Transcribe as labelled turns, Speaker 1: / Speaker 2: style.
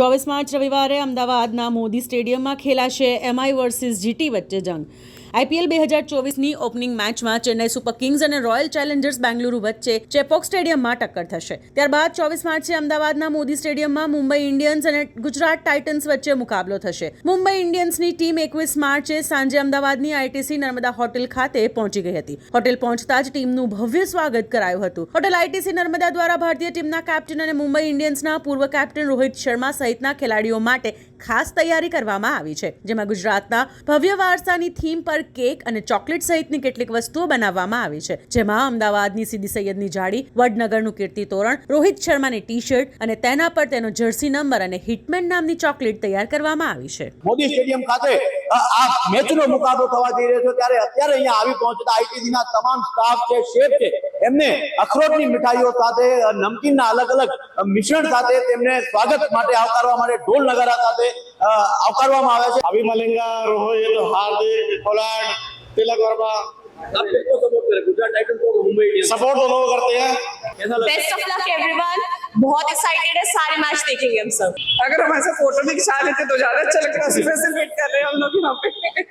Speaker 1: ચોવીસ માર્ચ રવિવારે અમદાવાદના મોદી સ્ટેડિયમમાં ખેલાશે એમઆઈ વર્સિસ જીટી વચ્ચે જંગ. આઈપીએલ બે હજાર ચોવીસની ઓપનિંગ મેચમાં ચેન્નાઈ સુપર કિંગ્સ અને રોયલ ચેલેન્જર્સ બેંગલુરુ વચ્ચે ચેપોક સ્ટેડિયમમાં ટક્કર થશે. ત્યારબાદ ચોવીસ માર્ચે અમદાવાદના મોદી સ્ટેડિયમમાં મુંબઈ ઇન્ડિયન્સ અને ગુજરાત ટાઇટન્સ વચ્ચે મુકાબલો થશે. મુંબઈ ઇન્ડિયન્સની ટીમ એકવીસ માર્ચે સાંજે અમદાવાદની આઈટીસી નર્મદા હોટેલ ખાતે પહોંચી ગઈ હતી. હોટેલ પહોંચતા જ ટીમનું ભવ્ય સ્વાગત કરાયું હતું. હોટેલ આઈટીસી નર્મદા દ્વારા ભારતીય ટીમના કેપ્ટન અને મુંબઈ ઇન્ડિયન્સના પૂર્વ કેપ્ટન રોહિત શર્મા સહિતના ખેલાડીઓ માટે ખાસ તૈયારી કરવામાં આવી છે, જેમાં ગુજરાતના ભવ્ય વારસાની થીમ પર કેક અને ચોકલેટ સહિતની કેટલીક વસ્તુઓ બનાવવામાં આવી છે, જેમાં અમદાવાદની સીદી સૈયદની જાળી, વડનગરનું કીર્તિ તોરણ, રોહિત શર્માની ટી શર્ટ અને તેના પર તેનો જર્સી નંબર અને હિટમેન નામની ચોકલેટ તૈયાર કરવામાં આવી છે.
Speaker 2: મોદી સ્ટેડિયમ ખાતે આ મેચનો મુકાબલો થવા જઈ રહ્યો છે, ત્યારે અત્યારે અહીંયા આવી પહોંચતા આઈટીસી ના તમામ સ્ટાફ છે, શેફ છે, એમને અખરોટની મીઠાઈઓ સાથે નમકીનના અલગ અલગ મિશ્રણ સાથે તેમને સ્વાગત માટે આવકારવા માટે ઢોલ નગારા સાથે આવકારવામાં આવે છે
Speaker 3: अभिमलिंगा रोहित हार्दिक पोलैंड तिलक वर्मा
Speaker 2: आप किसको सपोर्ट करें गुजरात टाइटंस को मुंबई इंडियंस
Speaker 3: सपोर्ट दोनों को करते हैं
Speaker 2: कैसा लगता
Speaker 4: बेस्ट ऑफ लक एवरीवन बहुत एक्साइटेड है सारे मैच देखेंगे हम सब
Speaker 5: अगर हम ऐसे फोटो भी खिंचा लेते तो ज्यादा अच्छा लगता है स्पेशल वेट कर रहे हैं हम लोग यहाँ पे